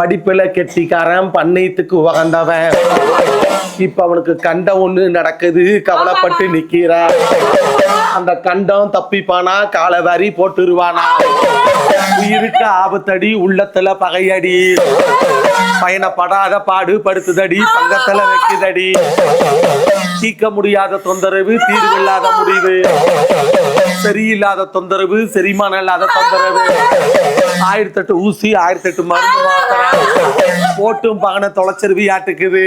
படிப்புல கெட்டிக்காரன் பண்ணையத்துக்கு உகந்தவன். இப்ப அவனுக்கு கண்டம் ஒண்ணு நடக்குது கவலைப்பட்டு நிக்கிறா அந்த கண்டம் தப்பிப்பானா காலை வாரி போட்டுருவானா? உயிருக்கு ஆபத்தடி உள்ளத்துல பகையடி. பயணப்படாத பாடு படுத்துதடி பங்கத்துல வைக்குதடி. தீர்க்க முடியாத தொந்தரவு தீர்வில்லாத முடிவு. சரியில்லாத தொந்தரவு செரிமானம் இல்லாத தொந்தரவு. ஆயிரத்தி எட்டு ஊசி ஆயிரத்தி எட்டு மருந்து மாத்திரை போட்டும் பகனை தொலைச்சருவி ஆட்டுக்குது.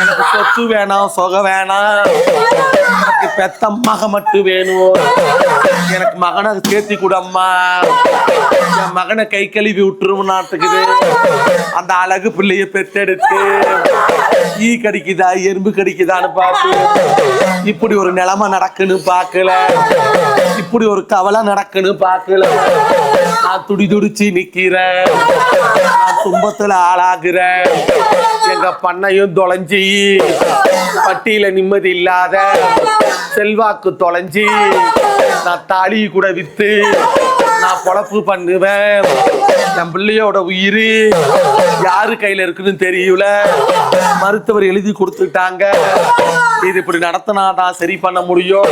எனக்கு சொத்து வேணாம் சொகை வேணாம். எனக்கு பெத்த மக மட்டும் வேணும். எனக்கு மகனை சேர்த்தி கூடம்மா. என் மகனை கை கழுவி விட்டுருவோம் நாட்டுக்குது அந்த அழகு பிள்ளைய பெத்தெடுத்து ஈ கடிக்குதா எறும்பு கடிக்குதான்னு பார்த்து இப்படி ஒரு நிலைமை நடக்குன்னு பார்க்கல. இப்படி ஒரு கவலை நடக்குன்னு பார்க்கல. நான் துடி துடிச்சு நிக்கிறேன். நான் துன்பத்துல ஆளாகிறேன். எங்க பண்ணையும் தொலைஞ்சி. பட்டியல நிம்மதி இல்லாத செல்வாக்கு தொலைஞ்சி. நான் தாலி கூட வித்து. நான் பொழப்பு பண்ணுவேன். என் பிள்ளையோட உயிர் யாரு கையில இருக்குன்னு தெரியல? மருத்துவர் எழுதி கொடுத்துட்டாங்க. இது இப்படி நடத்தினாதான் சரி பண்ண முடியும்.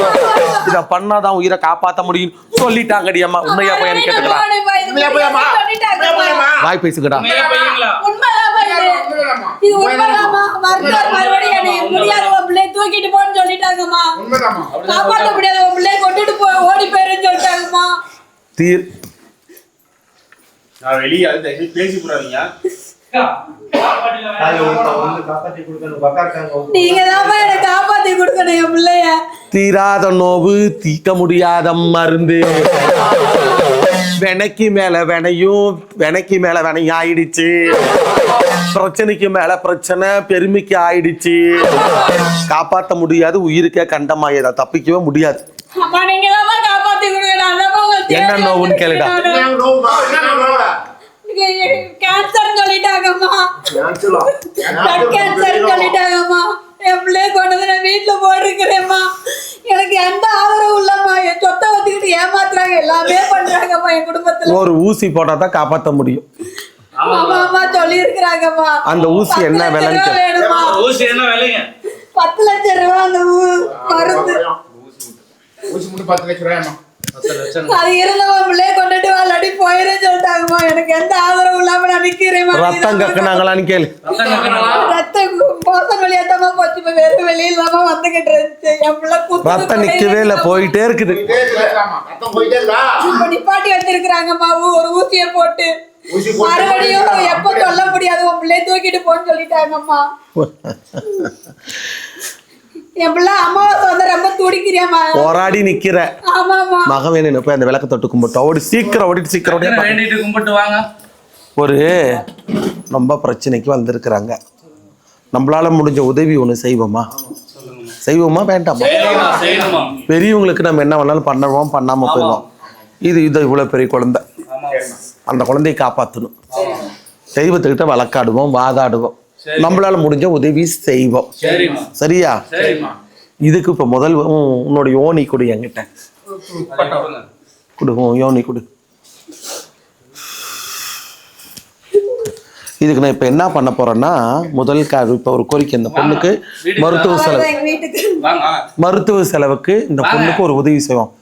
இத பண்ணாதான் உயிரை காப்பாத்த முடியும். சொல்லிட்டாங்கடி அம்மா. உண்மையா பையன் கேட்டுக்கலாம்? வாய் பிள்ளைய தூக்கிட்டு போன்னு சொல்லிட்டாங்கம்மா. காப்பாற்ற முடியாது உன் பிள்ளைய கொண்டுட்டு போ ஓடி போயிருன்னு சொல்லிட்டாங்கம்மா. தீர். நான் வெளியே அது பேசி போறாதீங்க தீராத நோவு தீர்க்க முடியாத மருந்து. வெனைக்கு மேல வெனையும் வெனைக்கு மேல வெனையும் ஆயிடுச்சு. பிரச்சனைக்கு மேல பிரச்சனை பெருமைக்கு ஆயிடுச்சு. காப்பாத்த முடியாது. உயிருக்கே கண்டமாயதா தப்பிக்கவே முடியாது. என்ன நோவுன்னு கேளுடா. கேன்சர் சொல்லிட்டாங்கம்மா. கேன்சர் சொல்லிட்டாங்கம்மா. என் பிள்ளைய கொண்டு வந்து நான் வீட்டுல போட்டிருக்கிறேம்மா. எனக்கு எந்த ஆதரவும் இல்லம்மா. என் சொத்தை வச்சுக்கிட்டு ஏமாத்துறாங்க. எல்லாமே பண்றாங்கம்மா என் குடும்பத்துல. ஒரு ஊசி போட்டா தான் காப்பாத்த முடியும். அந்த ஊசி என்ன. வேணுமா ஊசி என்ன விலைங்க? பத்து லட்சம் ரூபாய் அந்த மருந்து. ஊசி மட்டும் பத்து லட்சம் லட்சம் அது இருந்தவன் பிள்ளைய கொண்டுட்டு வாழாடி போயிரும் சொல்லிட்டாங்கம்மா எனக்கு எந்த ஆதரவும் இல்லாம நான் நிக்கிறேன். ரத்தம் கக்குனாங்களான்னு கேளு. ரத்தம் மோசம் வழியாத்தமா போச்சு. இப்ப இல்லாம வந்துகிட்டு இருந்துச்சு. என் பிள்ளை குத்துது ரத்தம் நிக்கவே இல்ல போயிட்டே இருக்குது. இப்ப நிப்பாட்டி வச்சிருக்கிறாங்கம்மா ஒரு ஊசிய போட்டு. ஊசி போட்டு மறுபடியும் எப்ப சொல்ல முடியாது. உன் பிள்ளைய தூக்கிட்டு போன்னு சொல்லிட்டாங்கம்மா. போராடி நிக்கிற. ஆமாமா மகவேனு போய் அந்த விளக்க தொட்டு கும்பிட்டோம் ஓடி சீக்கிரம் ஓடிட்டு சீக்கிரம் ஓடி. டக்குனு வேண்டிட்டு கும்பிட்டு வாங்க. ஒரு ரொம்ப பிரச்சனைக்கு வந்திருக்கிறாங்க. நம்மளால முடிஞ்ச உதவி ஒன்று செய்வோமா? செய்வோமா வேண்டாமா? பெரியவங்களுக்கு நம்ம என்ன வேணாலும் பண்ணுவோம் பண்ணாம போயிடுவோம். இது இது இவ்வளவு பெரிய குழந்தை. ஆமா. அந்த குழந்தையை காப்பாற்றணும் தெய்வத்துக்கிட்ட வழக்காடுவோம் வாதாடுவோம். நம்மளால முடிஞ்ச உதவி செய்வோம். சரியா? இதுக்கு இப்ப முதல் உன்னோட யோனி கொடு என்கிட்ட. கொடு யோனி கொடு. இதுக்கு நான் இப்ப என்ன பண்ண போறேன்னா முதல் இப்ப ஒரு கோரிக்கை இந்த பொண்ணுக்கு மருத்துவ செலவு. மருத்துவ செலவுக்கு இந்த. பொண்ணுக்கு ஒரு உதவி செய்வோம்.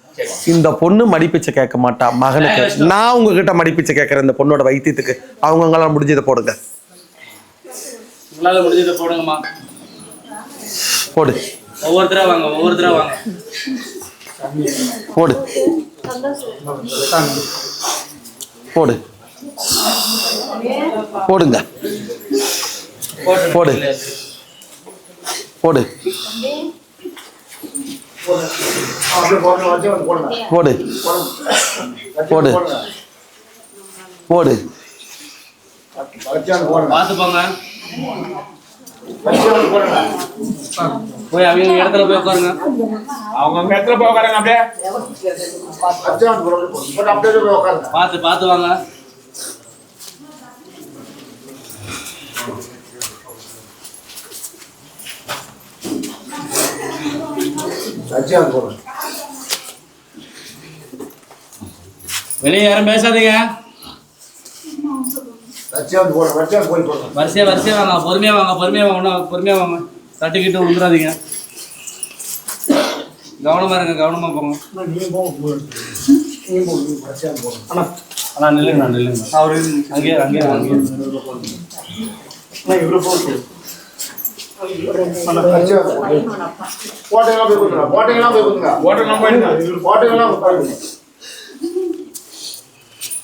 இந்த பொண்ணு மடிப்பிச்சை கேட்க மாட்டா மகனுக்கு நான் உங்ககிட்ட மடிப்பிச்சை கேட்கறேன் இந்த பொண்ணோட வைத்தியத்துக்கு. அவங்களால முடிஞ்சதை போடுங்க. உங்களால முடிஞ்சதை போடுங்கம்மா. போடு. ஒவ்வொருத்தரா வாங்க ஒவ்வொருத்தரா வாங்க. போடு. போடு. போடுங்க. போடு. போடு. போடு. போடு. போடு. வச்சு போய் அவங்க இடத்துல போய் உட்காருங்க. அவங்க அங்க இடத்துல போய் உட்காருங்க அப்படியே. பார்த்து பார்த்து வாங்க. வெளியே யாரும் பேசாதீங்க வச்சு வந்து போடுங்க வச்சு வந்து போய் போடுங்க வரிசையா வரிசையா வாங்க பொறுமையா வாங்க பொறுமையா வாங்க பொறுமையா வாங்க. தட்டிக்கிட்டு விழுந்துடாதீங்க கவனமா இருங்க கவனமா போங்க. நீங்க போங்க நீங்க போங்க வச்சு வந்து போடுங்க அண்ணா நில்லுங்க நில்லுங்க. அவரு அங்கேயே அங்கேயே அங்கேயே. இவ்வளவு போகுது போட்டீங்களா போய் கொடுங்க போட்டீங்களா போய் கொடுங்க போட்டீங்களா போயிடுங்க.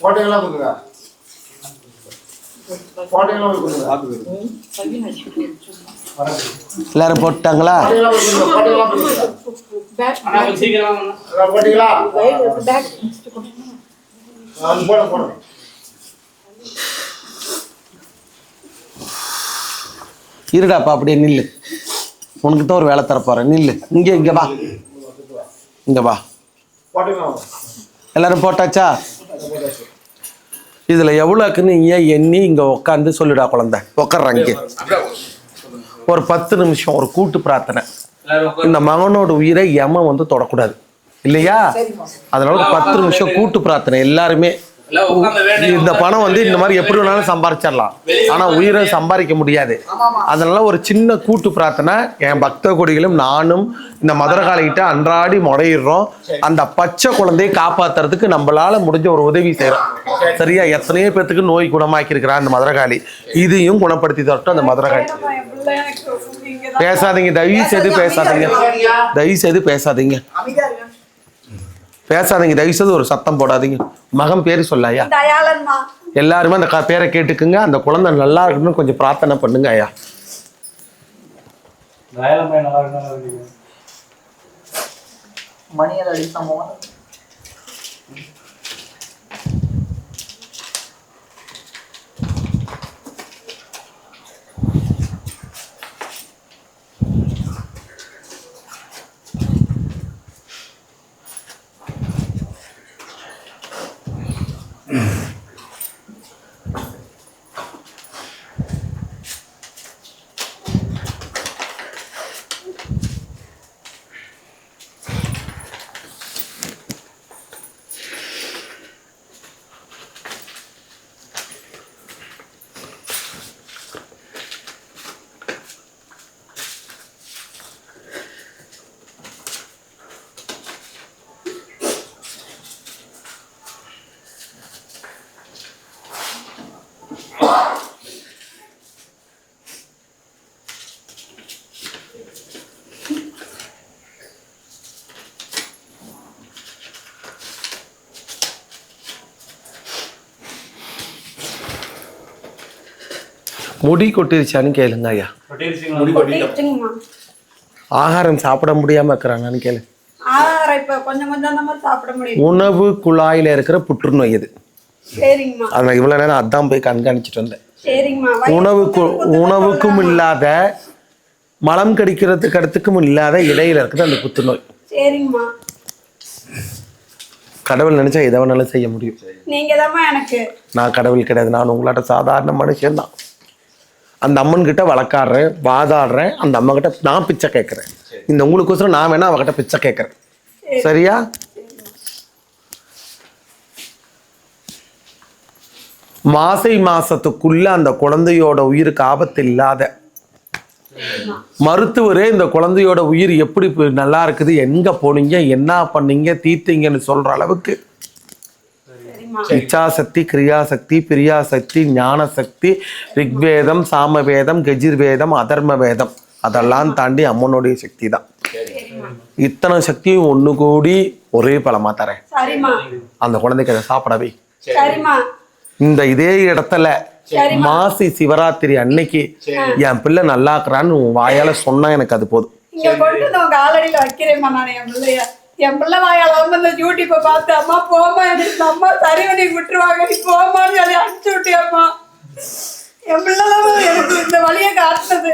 போட்டீங்களா போய் கொடுங்க எல்லாரும் போட்டாங்களா? இருடாப்பா அப்படியே நில்லு. உனக்கு தான் ஒரு வேலை தரப்போறேன். நில்லு. இங்கே இங்கே வா. இங்கே வா. எல்லாரும் போட்டாச்சா? இதுல எவ்வளோக்குன்னு ஏன் எண்ணி இங்க உட்காந்து சொல்லுடா குழந்தை. உட்கார்றாங்க இங்க. ஒரு பத்து நிமிஷம் ஒரு கூட்டு பிரார்த்தனை. இந்த மகனோட உயிரை எமன் வந்து தொடக்கூடாது. இல்லையா? அதனால ஒரு பத்து நிமிஷம் கூட்டு பிரார்த்தனை. எல்லாருமே இந்த பணம் வந்து இந்த மாதிரி எப்படி வேணாலும் சம்பாரிச்சிடலாம். ஆனா உயிரை சம்பாதிக்க முடியாது. அதனால ஒரு சின்ன கூட்டு பிரார்த்தனை. என் பக்த கொடிகளும் நானும் இந்த மதுரகாலிகிட்ட அன்றாடி முறையிடுறோம். அந்த பச்சை குழந்தையை காப்பாத்துறதுக்கு நம்மளால முடிஞ்ச ஒரு உதவி செய்யறோம். சரியா? எத்தனையோ பேத்துக்கு நோய் குணமாக்கி இருக்கிறான் அந்த மதுரகாளி இதையும் குணப்படுத்தி தரட்டும் அந்த மதுரகாளி பேசாதீங்க. தயவு செய்து பேசாதீங்க. தயவு செய்து பேசாதீங்க. பேசாதீங்க தயவு செய்து ஒரு சத்தம் போடாதீங்க. மகன் பேரு சொல்லாயா? தயாளன்மா. எல்லாருமே அந்த பேரை கேட்டுக்குங்க. அந்த குழந்தை நல்லா இருக்கணும்னு கொஞ்சம் பிரார்த்தனை பண்ணுங்க ஐயா. இருக்கு. மணியலடி சம்பவம் முடி கொட்டிருச்சான்னு கேளுங்க ஐயா. ஆகாரம் சாப்பிட முடியாம இருக்கிறாங்கன்னு கேளு. ஆகாரம் இப்ப கொஞ்சம் கொஞ்சம் தான் சாப்பிட முடியும் உணவு குழாயில இருக்கிற புற்றுநோய் இது. அதனால இவ்வளவு நேரம் அதான் போய் கண்காணிச்சிட்டு வந்தேன். சரிங்கம்மா. வயிறு உணவு குத்து குத்து உணவுக்கும். இல்லாத மலம் கடிக்கிறதுக்கு அடுத்துக்கும் இல்லாத இடையில இருக்குது அந்த புற்றுநோய் கடவுள் நினைச்சா எதை வேணாலும் செய்ய முடியும். நான் கடவுள் கிடையாது. நான் உங்களாட்ட சாதாரண மனுஷன்தான். அந்த அம்மன் கிட்ட வழக்காடுறேன் வாதாடுறேன் அந்த அம்மா கிட்ட நான் பிச்சை கேட்குறேன் இந்த உங்களுக்கோசரம் நான் வேணா அவகிட்ட பிச்சை கேட்குறேன் சரியா? மாசை மாசத்துக்குள்ள அந்த குழந்தையோட உயிருக்கு ஆபத்து இல்லாத மருத்துவரே இந்த குழந்தையோட உயிர் எப்படி நல்லா இருக்குது எங்க போனீங்க என்ன பண்ணீங்க தீர்த்தீங்கன்னு சொல்ற அளவுக்கு இச்சாசக்தி கிரியாசக்தி பிரியாசக்தி ஞான சக்தி ரிக்வேதம் சாமவேதம் கெஜிர்வேதம் அதர்ம வேதம் அதெல்லாம் தாண்டி அம்மனுடைய சக்தி தான் இத்தனை சக்தியும் ஒன்று கூடி ஒரே பலமா தரேன். அந்த குழந்தைக்கு அதை சாப்பிடவே இந்த இதே இடத்துல மாசி சிவராத்திரி அன்னைக்கு என் பிள்ளை நல்லா இருக்கிறான்னு உன் வாயால சொன்னா எனக்கு அது போதும். என் பிள்ளைய பிள்ளை வாயால வந்து இந்த யூடியூப்பை பார்த்து அம்மா போமா எனக்கு அம்மா சரி பண்ணி விட்டுருவாங்க. நீ போமான்னு சொல்லி அனுப்பிச்சு விட்டியம்மா. என் பிள்ளை எனக்கு இந்த வழியை காட்டுறது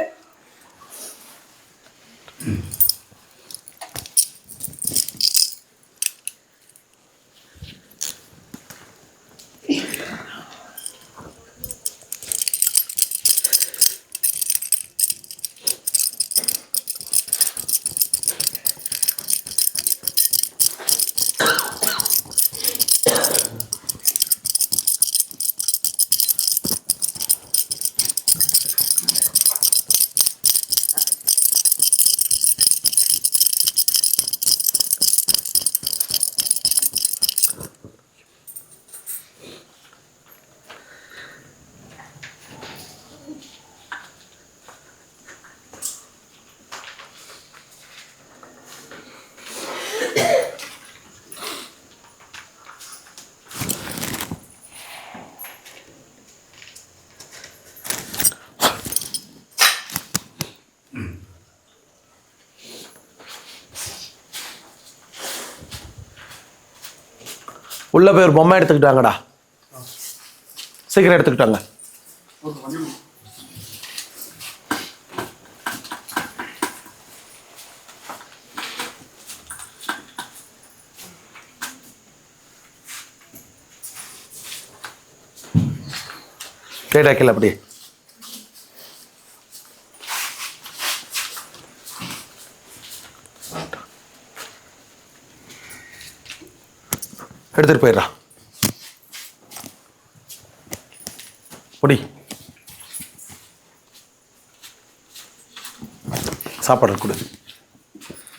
உள்ள போய் ஒரு பொம்மை எடுத்துக்கிட்டாங்கடா. சீக்கிரம் எடுத்துக்கிட்டாங்க. கேட்டா கீழே அப்படியே எடுத்துட்டு போயிடுறா. பொடி. சாப்பாடு கொடு.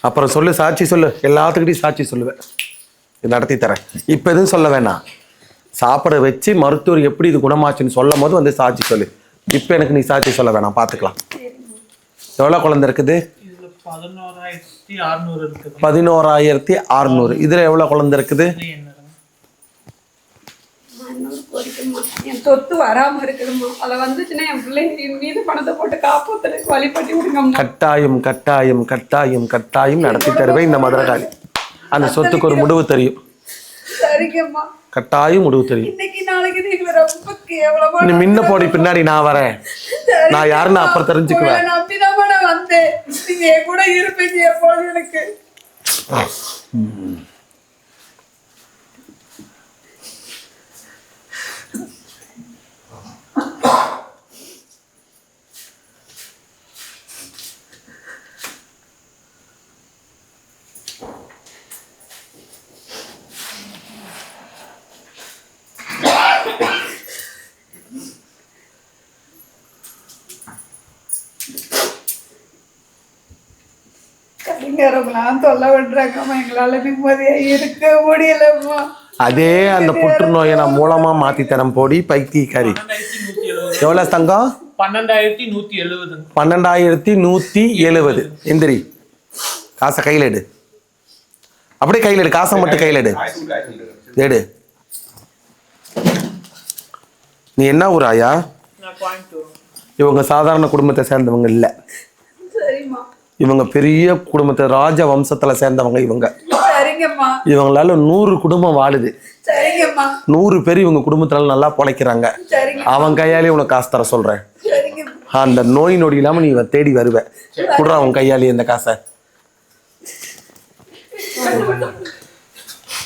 அப்புறம் சொல்லு சாட்சி சொல்லு. எல்லாத்துக்கிட்டையும் சாட்சி சொல்லுவேன். இது நடத்தி தரேன். இப்போ எதுவும் சொல்ல வேணாம். சாப்பிட வச்சு மருத்துவர் எப்படி இது குணமாச்சுன்னு சொல்லும் போது வந்து சாட்சி சொல்லு. இப்போ எனக்கு நீ சாட்சி சொல்ல வேணாம். பார்த்துக்கலாம் எவ்வளோ குழந்தை இருக்குது? இதுல பதினோராயிரத்தி அறுநூறு இருக்குது. பதினோராயிரத்தி அறுநூறு. இதில் எவ்வளோ குழந்தை இருக்குது? கோரிக்கைம்மா என் சொத்து வராம இருக்குதும்மா அதை வந்துச்சுன்னா என் பிள்ளைங்க மீது பணத்தை போட்டு காப்பாத்துறதுக்கு வழி பண்ணி விடுங்கம்மா. கட்டாயம் கட்டாயம் கட்டாயம் கட்டாயம் நடத்தி தருவேன் இந்த மதுரகாளி. அந்த சொத்துக்கு ஒரு முடிவு தெரியும். சரிங்கம்மா. கட்டாயம் முடிவு தெரியும். இன்னைக்கு நாளைக்கு நீங்க ரொம்ப கேவலமா நீ முன்ன போடி பின்னாடி நான் வரேன். நான் யாருன்னு அப்புறம் தெரிஞ்சுக்குவேன். நான் வந்தேன். நீங்க கூட இருப்பீங்க எப்போது எனக்கு. கடிங்காரவங்களாம் தொல்லை விடுறாங்கம்மா எங்களால நிம்மதியா இருக்க முடியலம்மா. அதே அந்த புற்றுநோயை நான் மூலமா மாத்தி தரம் போடி பைத்தியக்காரி. எவ்வளவு தங்கம்? பன்னெண்டாயிரத்தி நூத்தி எழுபது பன்னெண்டாயிரத்தி நூத்தி எழுபது எந்திரி காசை கையில் எடு. அப்படியே கையில் எடு. காசை மட்டும் கையில் எடு. எடு. நீ என்ன ஊர் ஆயா? நான் கோயம்புத்தூர். இவங்க சாதாரண குடும்பத்தை சேர்ந்தவங்க இல்லை. இவங்க பெரிய குடும்பத்தை ராஜ வம்சத்துல சேர்ந்தவங்க இவங்க. இவங்களால நூறு குடும்பம் வாழுது. நூறு பேர் இவங்க குடும்பத்துல நல்லா பொழைக்கிறாங்க. அவன் கையாலே உனக்கு காசு தர சொல்றேன். அந்த நோய் நொடி இல்லாம நீ தேடி வருவ. குடுறா அவன் கையாலே இந்த காசை.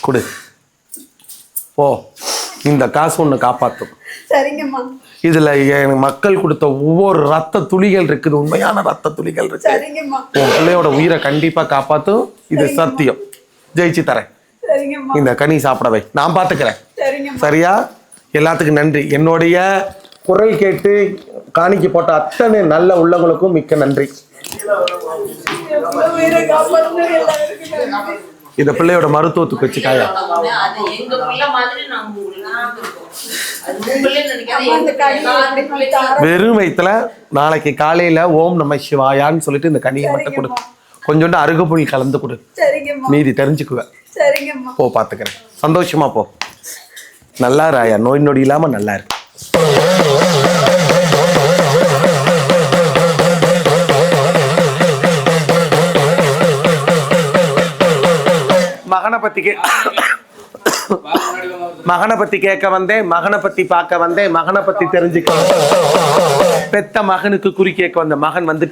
கொடு. போ. இந்த காசு உன்னை காப்பாத்தும். சரிங்கம்மா. இதுல எனக்கு மக்கள் கொடுத்த ஒவ்வொரு ரத்த துளிகள் இருக்குது உண்மையான ரத்த துளிகள் இருக்கு. உன் பிள்ளையோட உயிரை கண்டிப்பா காப்பாத்தும் இது சத்தியம். ஜெயிச்சு தரேன். இந்த கனி சாப்பிட வை நான் பாத்துக்கிறேன். சரியா? எல்லாத்துக்கும் நன்றி. என்னுடைய குரல் கேட்டு காணிக்க போட்ட அத்தனை நல்ல உள்ளவங்களுக்கும் மிக்க நன்றி. இந்த பிள்ளையோட மருத்துவத்துக்கு வச்சுக்காயா? வெறும் வயிற்றுல நாளைக்கு காலையில ஓம் நம சிவாயான்னு சொல்லிட்டு இந்த கனியை மட்டும் கொடு. கொஞ்சோண்டு அருகப்புல் கலந்து கொடு. சரிங்கம்மா. மீதி தெரிஞ்சுக்குவேன் சரிங்கம்மா. போ பாத்துக்கிறேன். சந்தோஷமா போ. நல்லா ராயா நோய் நொடி இல்லாம நல்லா இருக்கு மகனை மகனை பத்தி கேட்க வந்தேன் மகனை பத்தி பார்க்க வந்தேன் மகனை பத்தி தெரிஞ்சுக்க பெத்த மகனுக்கு குறி கேட்க வந்த மகன் வந்து